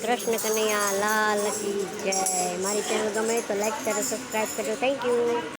કૃષ્ણ કનૈયા લાલ કી જય મારી ચેનલ ગમે તો લાઈક કરો સબસ્ક્રાઈબ કરજો થેન્ક યુ